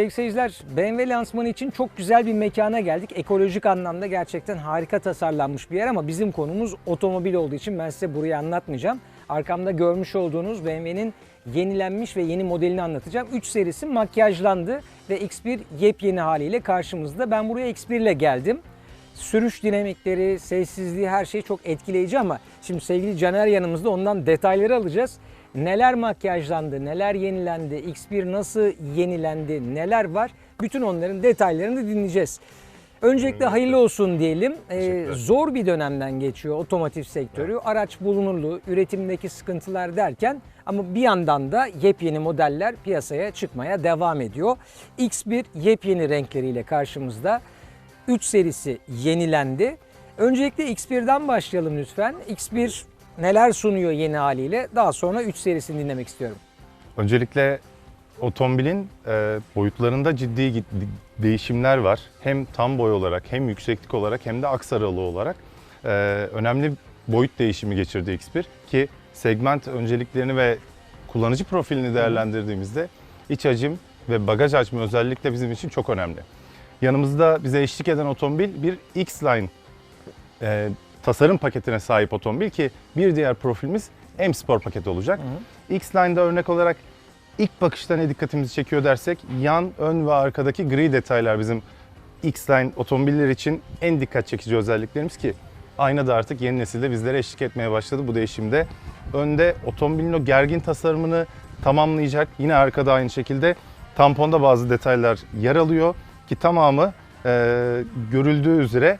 Sevgili seyirciler, BMW lansmanı için çok güzel bir mekana geldik. Ekolojik anlamda gerçekten harika tasarlanmış bir yer ama bizim konumuz otomobil olduğu için ben size burayı anlatmayacağım. Arkamda görmüş olduğunuz BMW'nin yenilenmiş ve yeni modelini anlatacağım. 3 serisi makyajlandı ve X1 yepyeni haliyle karşımızda. Ben buraya X1 ile geldim. Sürüş dinamikleri, sessizliği her şey çok etkileyici ama şimdi sevgili Caner yanımızda ondan detayları alacağız. Neler makyajlandı, neler yenilendi, X1 nasıl yenilendi, neler var bütün onların detaylarını dinleyeceğiz. Öncelikle hayırlı olsun diyelim. Ee, zor bir dönemden geçiyor otomotiv sektörü. Araç bulunurluğu, üretimdeki sıkıntılar derken ama bir yandan da yepyeni modeller piyasaya çıkmaya devam ediyor. X1 yepyeni renkleriyle karşımızda. 3 serisi yenilendi. Öncelikle X1'den başlayalım lütfen. X1 neler sunuyor yeni haliyle? Daha sonra 3 serisini dinlemek istiyorum. Öncelikle otomobilin e, boyutlarında ciddi değişimler var. Hem tam boy olarak hem yükseklik olarak hem de aks aralığı olarak e, önemli boyut değişimi geçirdi X1 ki segment önceliklerini ve kullanıcı profilini değerlendirdiğimizde iç hacim ve bagaj hacmi özellikle bizim için çok önemli. Yanımızda bize eşlik eden otomobil bir X-Line e, tasarım paketine sahip otomobil ki bir diğer profilimiz M Sport paketi olacak. X-Line'da örnek olarak ilk bakışta ne dikkatimizi çekiyor dersek yan, ön ve arkadaki gri detaylar bizim X-Line otomobiller için en dikkat çekici özelliklerimiz ki ayna da artık yeni nesilde bizlere eşlik etmeye başladı bu değişimde. Önde otomobilin o gergin tasarımını tamamlayacak. Yine arkada aynı şekilde tamponda bazı detaylar yer alıyor ki tamamı e, görüldüğü üzere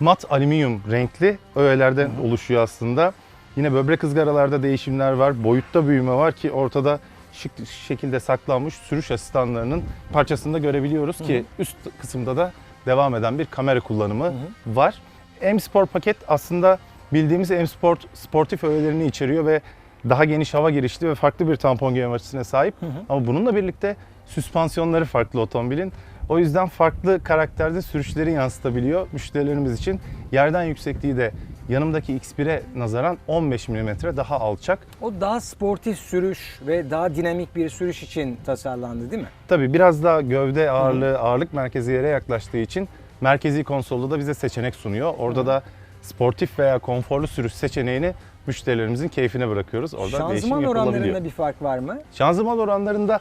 mat alüminyum renkli öğelerden oluşuyor aslında. Yine böbrek ızgaralarda değişimler var, boyutta büyüme var ki ortada şık şekilde saklanmış sürüş asistanlarının parçasını da görebiliyoruz ki üst kısımda da devam eden bir kamera kullanımı var. M Sport paket aslında bildiğimiz M Sport sportif öğelerini içeriyor ve daha geniş hava girişli ve farklı bir tampon açısına sahip. Ama bununla birlikte süspansiyonları farklı otomobilin. O yüzden farklı karakterde sürüşleri yansıtabiliyor müşterilerimiz için. Yerden yüksekliği de yanımdaki X1'e nazaran 15 mm daha alçak. O daha sportif sürüş ve daha dinamik bir sürüş için tasarlandı değil mi? Tabii biraz daha gövde ağırlığı, ağırlık merkezi yere yaklaştığı için merkezi konsolda da bize seçenek sunuyor. Orada da sportif veya konforlu sürüş seçeneğini müşterilerimizin keyfine bırakıyoruz. Orada Şanzıman oranlarında bir fark var mı? Şanzıman oranlarında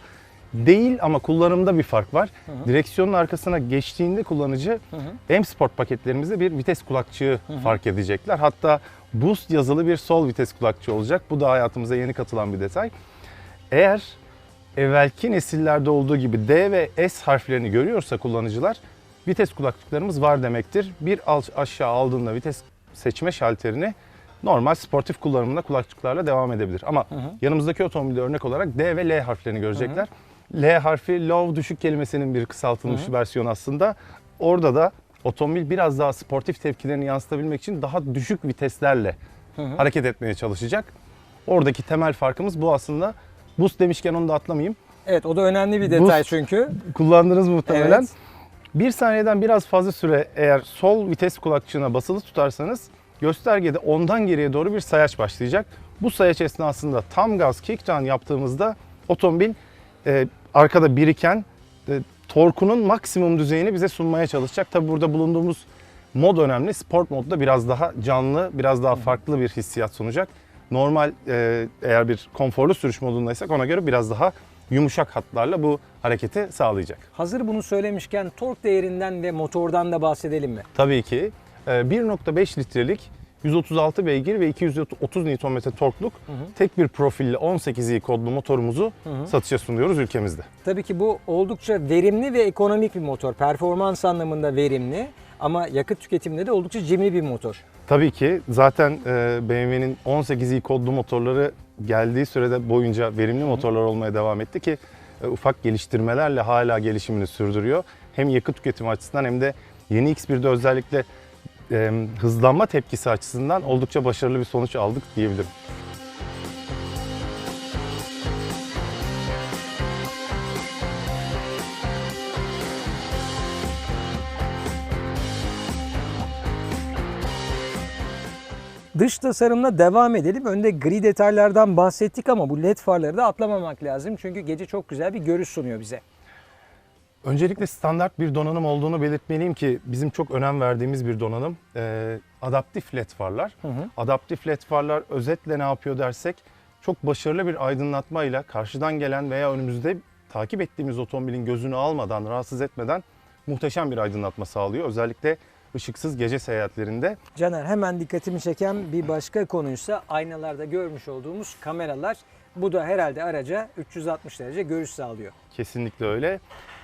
değil ama kullanımda bir fark var. Direksiyonun arkasına geçtiğinde kullanıcı M Sport paketlerimizde bir vites kulakçığı fark edecekler. Hatta Boost yazılı bir sol vites kulakçığı olacak. Bu da hayatımıza yeni katılan bir detay. Eğer evvelki nesillerde olduğu gibi D ve S harflerini görüyorsa kullanıcılar vites kulaklıklarımız var demektir. Bir aşağı aldığında vites seçme şalterini normal sportif kullanımında kulaklıklarla devam edebilir. Ama yanımızdaki otomobilde örnek olarak D ve L harflerini görecekler. L harfi low düşük kelimesinin bir kısaltılmış versiyonu aslında. Orada da otomobil biraz daha sportif tepkilerini yansıtabilmek için daha düşük viteslerle hareket etmeye çalışacak. Oradaki temel farkımız bu aslında. Boost demişken onu da atlamayayım. Evet o da önemli bir detay Boost- çünkü. Kullandınız muhtemelen. Evet. Bir saniyeden biraz fazla süre eğer sol vites kulakçığına basılı tutarsanız göstergede ondan geriye doğru bir sayaç başlayacak. Bu sayaç esnasında tam gaz kick yaptığımızda otomobil e, arkada biriken e, torkunun maksimum düzeyini bize sunmaya çalışacak. Tabi burada bulunduğumuz mod önemli. Sport modda biraz daha canlı, biraz daha farklı bir hissiyat sunacak. Normal e, eğer bir konforlu sürüş modundaysak ona göre biraz daha yumuşak hatlarla bu hareketi sağlayacak. Hazır bunu söylemişken tork değerinden ve motordan da bahsedelim mi? Tabii ki e, 1.5 litrelik 136 beygir ve 230 Nm torkluk tek bir profilli 18i kodlu motorumuzu satışa sunuyoruz ülkemizde. Tabii ki bu oldukça verimli ve ekonomik bir motor. Performans anlamında verimli ama yakıt tüketiminde de oldukça cimri bir motor. Tabii ki zaten e, BMW'nin 18i kodlu motorları geldiği sürede boyunca verimli motorlar olmaya devam etti ki e, ufak geliştirmelerle hala gelişimini sürdürüyor. Hem yakıt tüketimi açısından hem de yeni X1'de özellikle e, hızlanma tepkisi açısından oldukça başarılı bir sonuç aldık diyebilirim. Dış tasarımla devam edelim. Önde gri detaylardan bahsettik ama bu led farları da atlamamak lazım. Çünkü gece çok güzel bir görüş sunuyor bize. Öncelikle standart bir donanım olduğunu belirtmeliyim ki bizim çok önem verdiğimiz bir donanım. Ee, adaptif led farlar. Hı hı. Adaptif led farlar özetle ne yapıyor dersek çok başarılı bir aydınlatmayla karşıdan gelen veya önümüzde takip ettiğimiz otomobilin gözünü almadan, rahatsız etmeden muhteşem bir aydınlatma sağlıyor. Özellikle ışıksız gece seyahatlerinde. Caner hemen dikkatimi çeken bir başka konuysa aynalarda görmüş olduğumuz kameralar. Bu da herhalde araca 360 derece görüş sağlıyor. Kesinlikle öyle.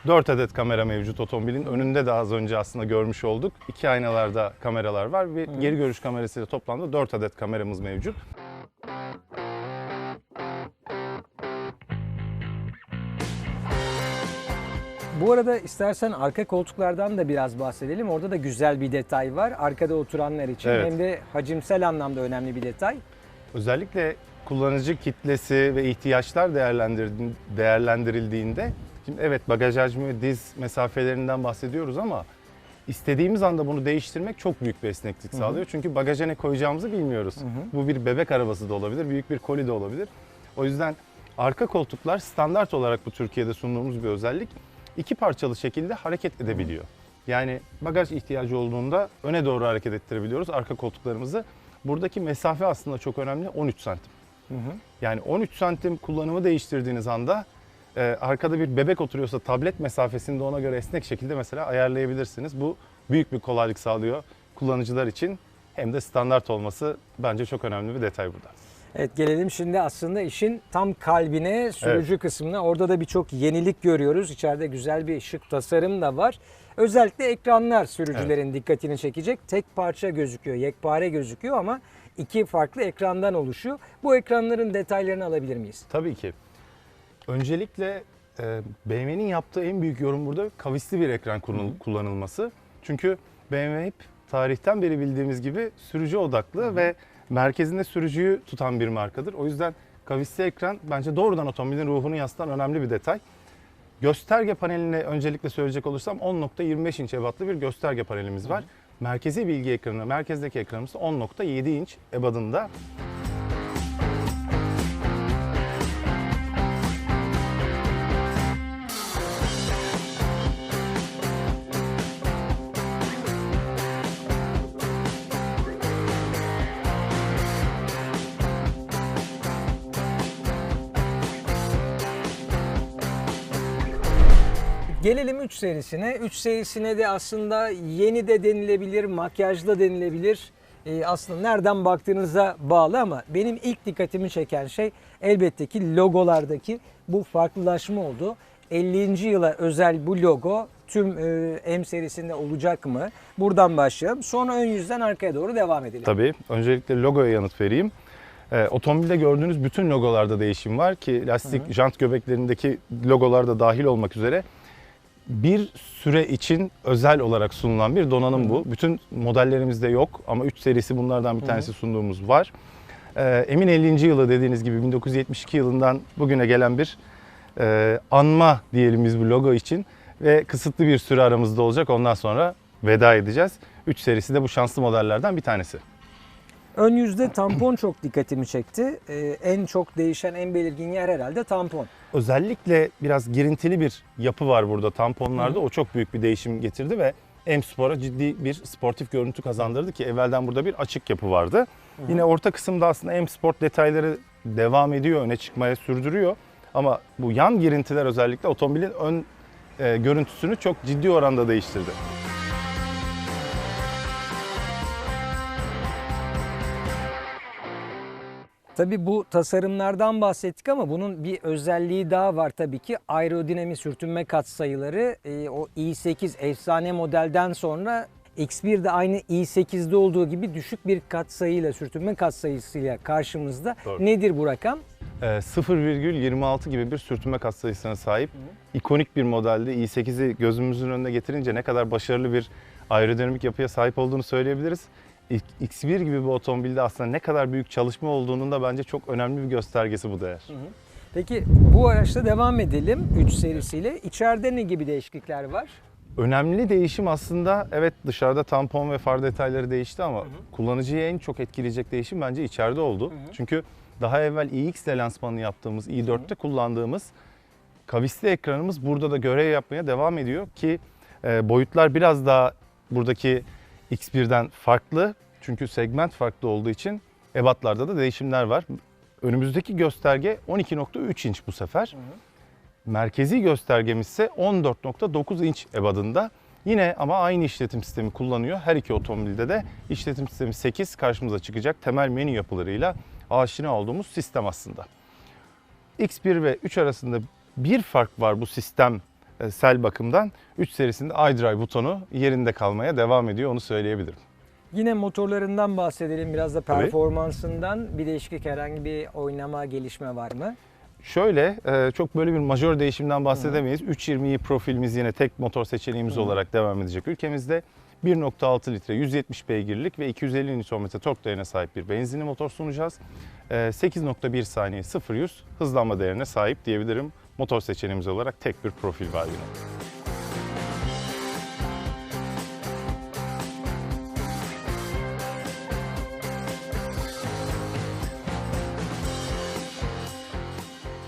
4 adet kamera mevcut otomobilin. Önünde de az önce aslında görmüş olduk. İki aynalarda kameralar var ve geri görüş kamerasıyla toplamda 4 adet kameramız mevcut. Bu arada istersen arka koltuklardan da biraz bahsedelim. Orada da güzel bir detay var. Arkada oturanlar için Evet. hem de hacimsel anlamda önemli bir detay. Özellikle kullanıcı kitlesi ve ihtiyaçlar değerlendirildiğinde şimdi evet bagaj hacmi ve diz mesafelerinden bahsediyoruz ama istediğimiz anda bunu değiştirmek çok büyük bir esneklik sağlıyor. Çünkü bagaja ne koyacağımızı bilmiyoruz. Bu bir bebek arabası da olabilir, büyük bir koli de olabilir. O yüzden arka koltuklar standart olarak bu Türkiye'de sunduğumuz bir özellik. iki parçalı şekilde hareket edebiliyor. Yani bagaj ihtiyacı olduğunda öne doğru hareket ettirebiliyoruz arka koltuklarımızı. Buradaki mesafe aslında çok önemli 13 santim. Yani 13 santim kullanımı değiştirdiğiniz anda e, arkada bir bebek oturuyorsa tablet mesafesini de ona göre esnek şekilde mesela ayarlayabilirsiniz. Bu büyük bir kolaylık sağlıyor kullanıcılar için. Hem de standart olması bence çok önemli bir detay burada. Evet gelelim şimdi aslında işin tam kalbine, sürücü kısmına. Orada da birçok yenilik görüyoruz. İçeride güzel bir şık tasarım da var. Özellikle ekranlar sürücülerin dikkatini çekecek. Tek parça gözüküyor, yekpare gözüküyor ama iki farklı ekrandan oluşuyor. Bu ekranların detaylarını alabilir miyiz? Tabii ki. Öncelikle e, BMW'nin yaptığı en büyük yorum burada kavisli bir ekran kullan- kullanılması. Çünkü BMW hep tarihten beri bildiğimiz gibi sürücü odaklı ve merkezinde sürücüyü tutan bir markadır. O yüzden kavisli ekran bence doğrudan otomobilin ruhunu yansıtan önemli bir detay. Gösterge paneline öncelikle söyleyecek olursam 10.25 inç ebatlı bir gösterge panelimiz var. Merkezi bilgi ekranı, merkezdeki ekranımız 10.7 inç ebadında. Gelelim 3 serisine. 3 serisine de aslında yeni de denilebilir, makyajlı denilebilir. Ee, aslında nereden baktığınıza bağlı ama benim ilk dikkatimi çeken şey elbette ki logolardaki bu farklılaşma oldu. 50. yıla özel bu logo tüm e, M serisinde olacak mı? Buradan başlayalım. Sonra ön yüzden arkaya doğru devam edelim. Tabii. Öncelikle logoya yanıt vereyim. Ee, otomobilde gördüğünüz bütün logolarda değişim var ki lastik jant göbeklerindeki logolar da dahil olmak üzere bir süre için özel olarak sunulan bir donanım bu. Bütün modellerimizde yok ama 3 serisi bunlardan bir tanesi sunduğumuz var. Ee, Emin 50. yılı dediğiniz gibi 1972 yılından bugüne gelen bir e, anma diyelim biz bu logo için ve kısıtlı bir süre aramızda olacak. Ondan sonra veda edeceğiz. 3 serisi de bu şanslı modellerden bir tanesi. Ön yüzde tampon çok dikkatimi çekti. Ee, en çok değişen, en belirgin yer herhalde tampon. Özellikle biraz girintili bir yapı var burada tamponlarda. O çok büyük bir değişim getirdi ve M Spor'a ciddi bir sportif görüntü kazandırdı ki evvelden burada bir açık yapı vardı. Yine orta kısımda aslında M Sport detayları devam ediyor, öne çıkmaya sürdürüyor. Ama bu yan girintiler özellikle otomobilin ön e, görüntüsünü çok ciddi oranda değiştirdi. Tabii bu tasarımlardan bahsettik ama bunun bir özelliği daha var tabii ki. Aerodinamik sürtünme katsayıları e, o i8 efsane modelden sonra X1'de aynı i8'de olduğu gibi düşük bir katsayıyla, sürtünme katsayısıyla karşımızda. Doğru. Nedir bu rakam? E, 0,26 gibi bir sürtünme katsayısına sahip ikonik bir modelde i8'i gözümüzün önüne getirince ne kadar başarılı bir aerodinamik yapıya sahip olduğunu söyleyebiliriz. X1 gibi bir otomobilde aslında ne kadar büyük çalışma olduğunun da bence çok önemli bir göstergesi bu değer. Peki bu araçta devam edelim 3 serisiyle. İçeride ne gibi değişiklikler var? Önemli değişim aslında evet dışarıda tampon ve far detayları değişti ama kullanıcıyı en çok etkileyecek değişim bence içeride oldu. Çünkü daha evvel iX ile lansmanını yaptığımız i4'te kullandığımız Kavisli ekranımız burada da görev yapmaya devam ediyor ki e, boyutlar biraz daha buradaki X1'den farklı. Çünkü segment farklı olduğu için ebatlarda da değişimler var. Önümüzdeki gösterge 12.3 inç bu sefer. Merkezi göstergemiz ise 14.9 inç ebadında. Yine ama aynı işletim sistemi kullanıyor. Her iki otomobilde de işletim sistemi 8 karşımıza çıkacak temel menü yapılarıyla aşina olduğumuz sistem aslında. X1 ve 3 arasında bir fark var bu sistem sel bakımdan. 3 serisinde iDrive butonu yerinde kalmaya devam ediyor onu söyleyebilirim. Yine motorlarından bahsedelim biraz da performansından. Bir değişiklik herhangi bir oynama, gelişme var mı? Şöyle e, çok böyle bir majör değişimden bahsedemeyiz. 320i profilimiz yine tek motor seçeneğimiz olarak devam edecek ülkemizde. 1.6 litre 170 beygirlik ve 250 Nm tork değerine sahip bir benzinli motor sunacağız. E, 8.1 saniye 0-100 hızlanma değerine sahip diyebilirim. Motor seçeneğimiz olarak tek bir profil var yine.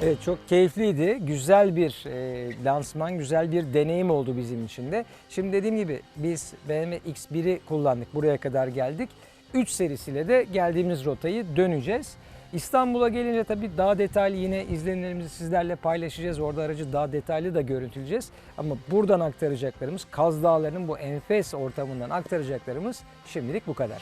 Evet çok keyifliydi. Güzel bir e, lansman, güzel bir deneyim oldu bizim için de. Şimdi dediğim gibi biz BMW X1'i kullandık. Buraya kadar geldik. 3 serisiyle de geldiğimiz rotayı döneceğiz. İstanbul'a gelince tabii daha detaylı yine izlenimlerimizi sizlerle paylaşacağız. Orada aracı daha detaylı da görüntüleyeceğiz. Ama buradan aktaracaklarımız, Kaz Dağları'nın bu enfes ortamından aktaracaklarımız şimdilik bu kadar.